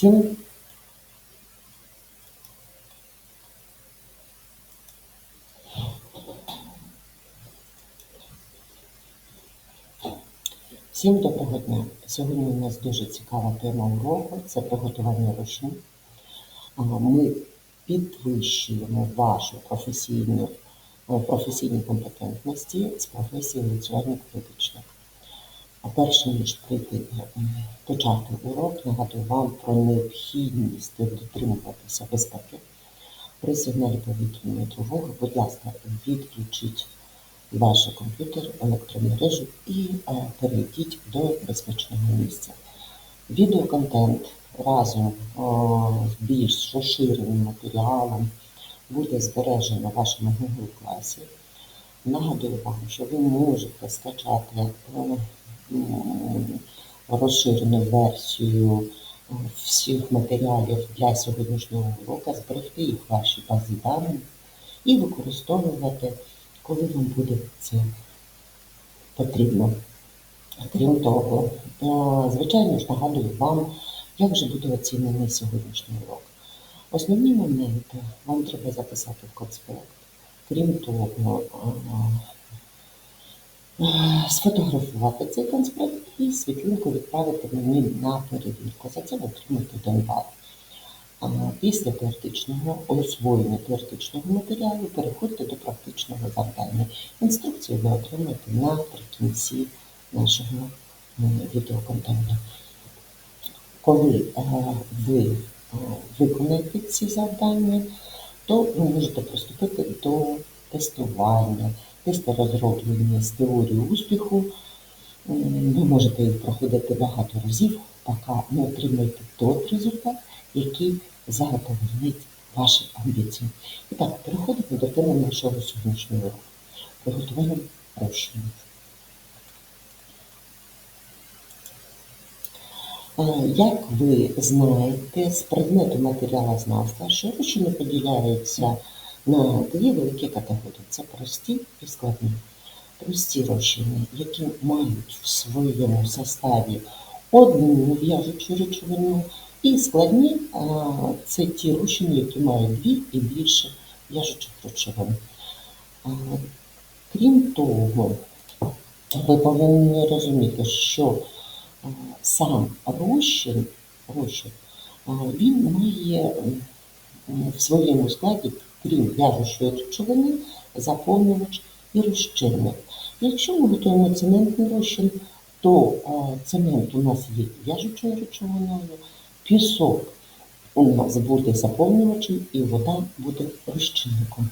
Всім Всім доброго дня. Сьогодні у нас дуже цікава тема уроку це приготування рушні. Ми підвищуємо вашу професійну, професійні компетентності з професії лицювальник випічник. А перш ніж прийти почати урок, нагадую вам про необхідність дотримуватися безпеки. При сигналі повітряної тривоги, будь ласка, відключіть ваш комп'ютер, електромережу і е, перейдіть до безпечного місця. Відеоконтент разом о, з більш розширеним матеріалом буде збережено в вашому Google класі. Нагадую вам, що ви можете скачати е, розширену версію е, всіх матеріалів для сьогоднішнього уроку, зберегти їх в вашій базі даних і використовувати, коли вам буде це потрібно. Крім того, е, звичайно ж нагадую вам, як же буде оцінений сьогоднішній урок. Основні моменти вам треба записати в конспект. Крім того, е, е, сфотографувати цей конспект і світлинку відправити мені на перевірку. За це ви отримаєте один бал. Після теоретичного освоєння теоретичного матеріалу переходьте до практичного завдання. Інструкцію ви отримаєте наприкінці нашого е, відеоконтенту. Коли е, ви е, виконаєте ці завдання, то ви можете приступити до тестування. Тести розроблені з теорії успіху. Ви можете проходити багато разів, поки не отримаєте той результат, який задовольнить ваші амбіції. І так, переходимо до теми нашого сьогоднішнього уроку. Приготування розчинів. Як ви знаєте, з предмету матеріалознавства, що розчини поділяються на дві великі категорії. Це прості і складні. Прості розчини, які мають в своєму составі одну в'яжучу речовину, і складні це ті розчини, які мають дві і більше в'яжучих речовин. Крім того, ви повинні розуміти, що сам розчин, розчин він має в своєму складі, крім в'яжучої речовини, заповнювач і розчинник. Якщо ми готуємо цементний розчин, то цемент у нас є в'яжучою речовиною, пісок у нас буде заповнювачем і вода буде розчинником.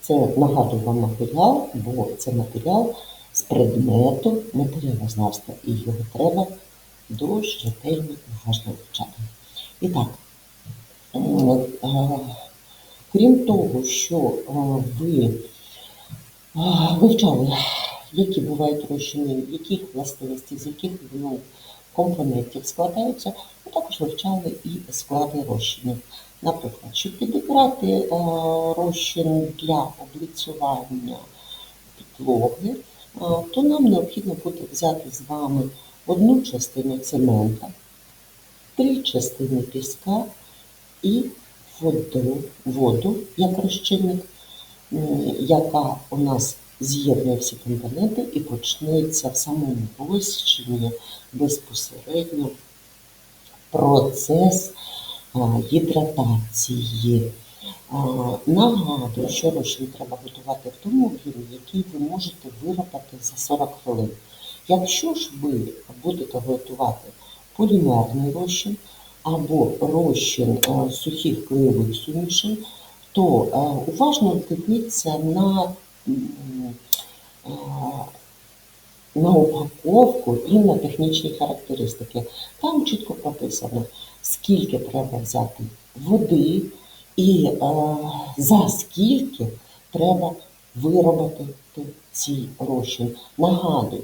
Це нагадую вам матеріал, бо це матеріал з предмету матеріалознавства, і його треба дуже ретельно і уважно вивчати. І так, крім того, що ви вивчали, які бувають розчини, яких властивості, з яких ну, компонентів складаються, ви також вивчали і склади розчинів. Наприклад, щоб підібрати розчин для облицювання підлоги, то нам необхідно буде взяти з вами одну частину цемента, три частини піска і воду, воду як розчинник, яка у нас з'єднує всі компоненти і почнеться в самому розчині безпосередньо процес гідратації. А, Нагадую, що розчин треба готувати в тому об'ємі, який ви можете виробити за 40 хвилин. Якщо ж ви будете готувати полімерний розчин або розчин а, сухих клеєвих сумішей, то а, уважно дивіться на, на упаковку і на технічні характеристики. Там чітко прописано, скільки треба взяти води і е, за скільки треба виробити ці розчини. Нагадую,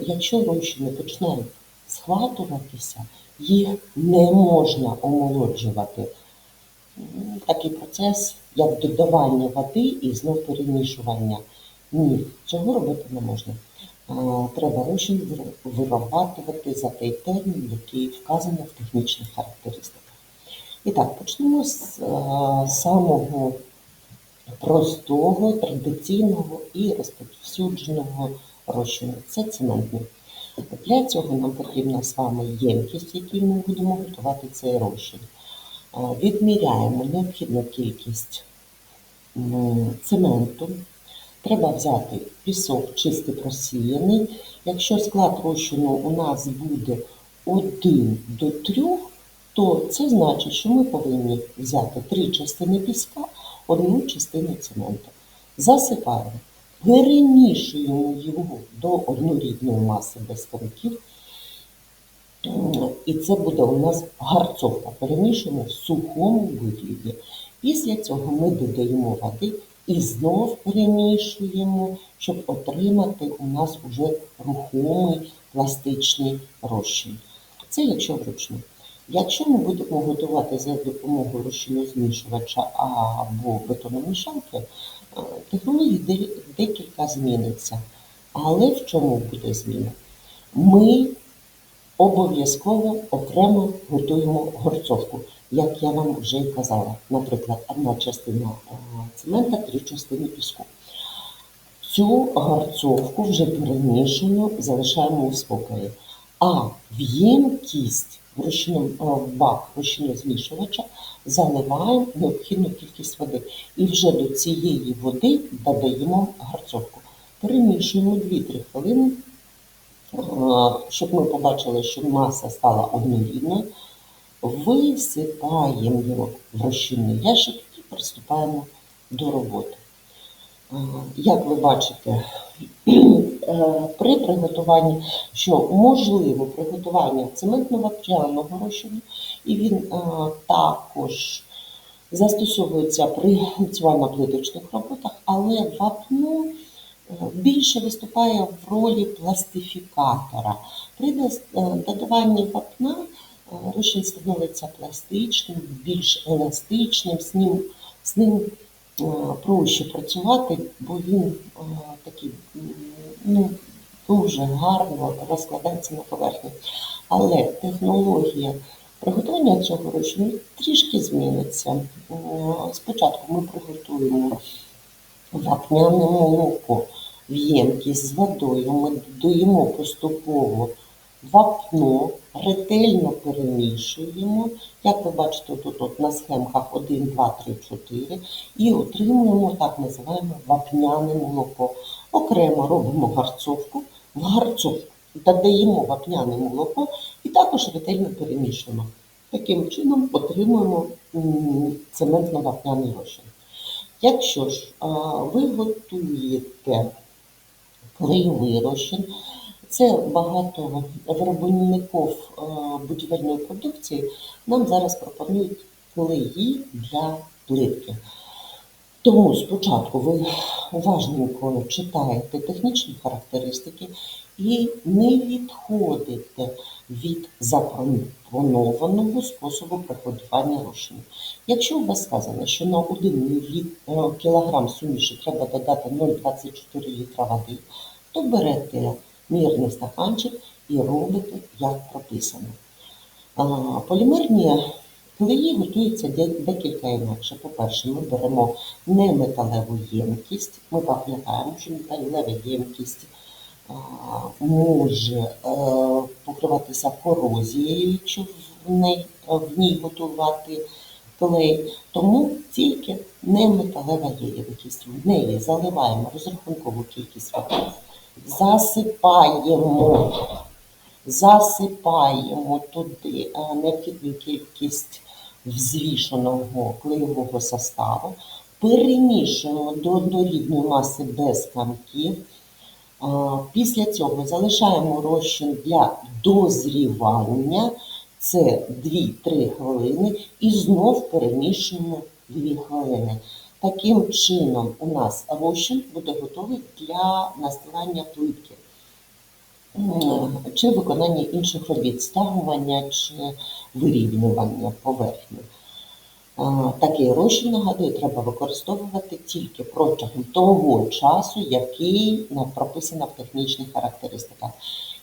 якщо розчини починають схватуватися, їх не можна омолоджувати. Такий процес, як додавання води і знов перемішування. Ні, цього робити не можна. треба розчин вир- вирабатувати за той термін, який вказано в технічних характеристиках. І так, почнемо з самого простого, традиційного і розповсюдженого розчину. Це цементний. Для цього нам потрібна з вами ємкість, в якій ми будемо готувати цей розчин. Відміряємо необхідну кількість цементу. Треба взяти пісок чистий просіяний. Якщо склад розчину у нас буде 1 до 3, то це значить, що ми повинні взяти 3 частини піска, одну частину цементу. Засипаємо, перемішуємо його до однорідної маси без комків. І це буде у нас гарцовка. Перемішуємо в сухому вигляді. Після цього ми додаємо води і знов перемішуємо, щоб отримати у нас уже рухомий пластичний розчин. Це якщо вручну. Якщо ми будемо готувати за допомогою розчинозмішувача або бетономішалки, е, технологій декілька зміниться. Але в чому буде зміна? Ми обов'язково окремо готуємо горцовку, як я вам вже і казала. Наприклад, одна частина е, цемента, три частини піску. Цю гарцовку вже перемішану залишаємо у спокої. А в ємкість в бак розчинозмішувача заливаємо необхідну кількість води. І вже до цієї води додаємо гарцовку. Перемішуємо 2-3 хвилини, щоб ми побачили, що маса стала однорідною. Висипаємо його в розчинний ящик і приступаємо до роботи. Як ви бачите, при приготуванні, що можливо приготування цементно-вапняного розчину, і він е, також застосовується при працювально-плиточних роботах, але вапно е, більше виступає в ролі пластифікатора. При е, додаванні вапна е, розчин становиться пластичним, більш еластичним, з ним, з ним е, проще працювати, бо він е, такий ну, дуже гарно розкладається на поверхні. Але технологія приготування цього розчину трішки зміниться. Е, Спочатку ми приготуємо вапняне молоко в ємкість з водою. Ми додаємо поступово вапно, ретельно перемішуємо. Як ви бачите, тут от на схемках 1, 2, 3, 4 і отримуємо так називаємо вапняне молоко. Окремо робимо гарцовку, в гарцовку додаємо вапняне молоко і також ретельно перемішуємо. Таким чином отримуємо цементно-вапняний розчин. Якщо ж ви готуєте клейовий розчин, це багато виробників будівельної продукції нам зараз пропонують клеї для плитки. Тому спочатку ви уважненько читаєте технічні характеристики і не відходите від запропонованого способу приготування розчину. Якщо у вас сказано, що на 1 мл кілограм суміші треба додати 0,24 літра води, то берете мірний стаканчик і робите, як прописано. Полімерні клеї готуються декілька інакше. По-перше, ми беремо неметалеву ємкість. Ми пам'ятаємо, що металева ємкість може е, покриватися корозією, в ній, в ній готувати клей. Тому тільки неметалева ємкість. В неї заливаємо розрахункову кількість води, засипаємо засипаємо туди е, необхідну кількість взвішеного клеєвого составу, перемішуємо до однорідної маси без камків. Після цього залишаємо розчин для дозрівання, це 2-3 хвилини, і знов перемішуємо 2 хвилини. Таким чином у нас розчин буде готовий для настилання плитки. Чи виконання інших робіт, стягування чи вирівнювання поверхні. Такий розчин, нагадую, треба використовувати тільки протягом того часу, який прописано в технічних характеристиках.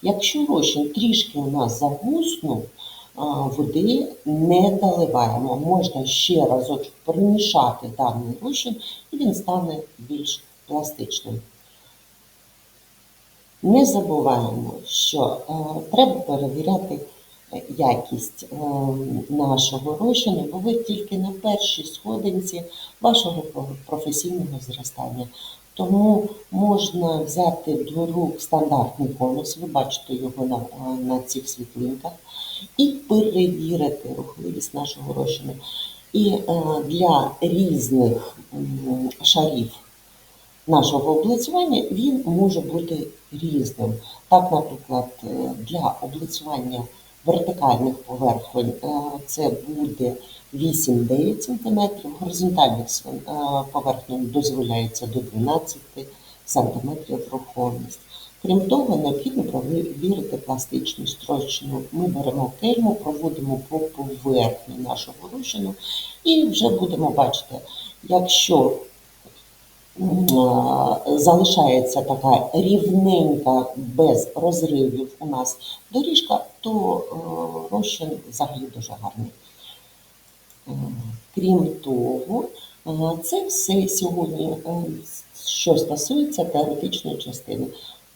Якщо розчин трішки у нас загуснув, води не доливаємо. Можна ще разочок перемішати даний розчин, і він стане більш пластичним. Не забуваємо, що е, треба перевіряти е, якість е, нашого розчину, бо ви тільки на першій сходинці вашого професійного зростання. Тому можна взяти до рук стандартний конус, ви бачите його на, е, на цих світлинках, і перевірити рухливість нашого розчину. І е, для різних м, шарів нашого облицювання він може бути різним. Так, наприклад, е, для облицювання вертикальних поверхонь е, це буде 8-9 см, горизонтальних е, поверхонь дозволяється до 12 см рухомість. Крім того, необхідно перевірити пластичність розчину. Ми беремо кельму, проводимо по поверхні нашого розчину і вже будемо бачити, якщо залишається така рівненька, без розривів у нас доріжка, то е, розчин взагалі дуже гарний. Е, Крім того, е, це все сьогодні, е, що стосується теоретичної частини.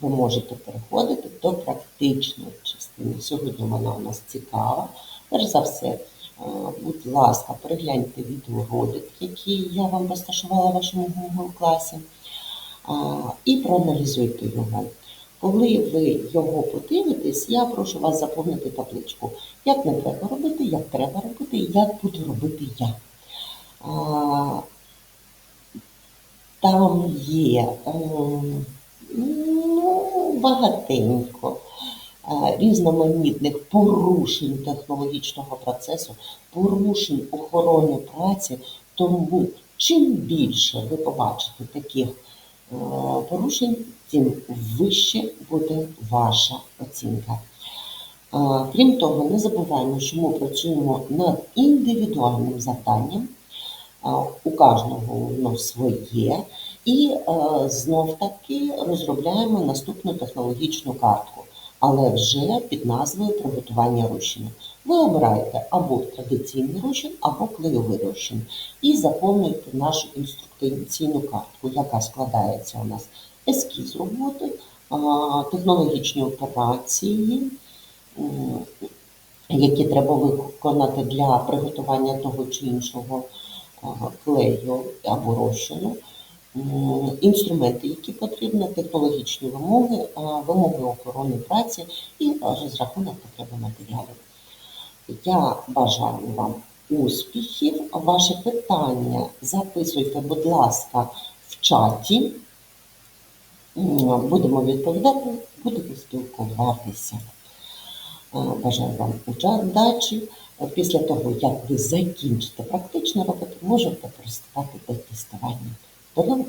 Ви можете переходити до практичної частини. Сьогодні вона у нас цікава. Перш за все, е, будь ласка, перегляньте відеоролик, який я вам розташувала в вашому Google класі, і проаналізуйте його. Коли ви його подивитесь, я прошу вас заповнити табличку. Як не треба робити, як треба робити, як буду робити я. Там є ем, ну, багатенько різноманітних порушень технологічного процесу, порушень охорони праці. Тому чим більше ви побачите таких е, порушень, тим вище буде ваша оцінка. Крім того, не забуваємо, що ми працюємо над індивідуальним завданням. У кожного воно своє, і е, знов таки розробляємо наступну технологічну картку, але вже під назвою приготування розчину. Ви обираєте або традиційний розчин, або клейовий розчин, і заповнюєте нашу інструкційну картку, яка складається у нас ескіз роботи, технологічні операції, які треба виконати для приготування того чи іншого клею або розчину, інструменти, які потрібні, технологічні вимоги, вимоги охорони праці і розрахунок потреби матеріалів. Я бажаю вам успіхів. Ваше питання записуйте, будь ласка, в чаті. Будемо відповідати, будемо спілкуватися. Бажаю вам удачі. Після того, як ви закінчите практичну роботу, можете приступати до тестування. mogą.